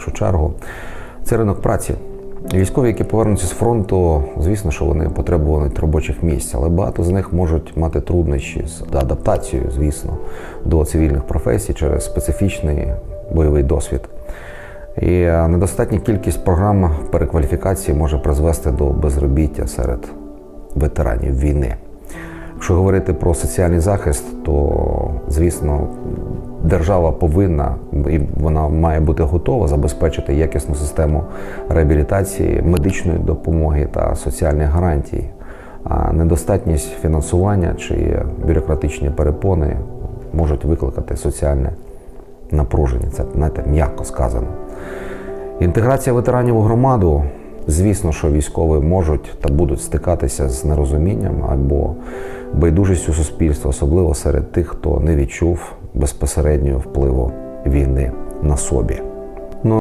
першу чергу, це ринок праці. Військові, які повернуться з фронту, звісно, що вони потребують робочих місць, але багато з них можуть мати труднощі з адаптацією, звісно, до цивільних професій через специфічний бойовий досвід. І е, недостатня кількість програм перекваліфікації може призвести до безробіття серед ветеранів війни. Якщо говорити про соціальний захист, то звісно держава повинна і вона має бути готова забезпечити якісну систему реабілітації, медичної допомоги та соціальних гарантій. А недостатність фінансування чи бюрократичні перепони можуть викликати соціальне напруження. Це знаєте, м'яко сказано. Інтеграція ветеранів у громаду. Звісно, що військові можуть та будуть стикатися з нерозумінням або байдужістю суспільства, особливо серед тих, хто не відчув безпосереднього впливу війни на собі.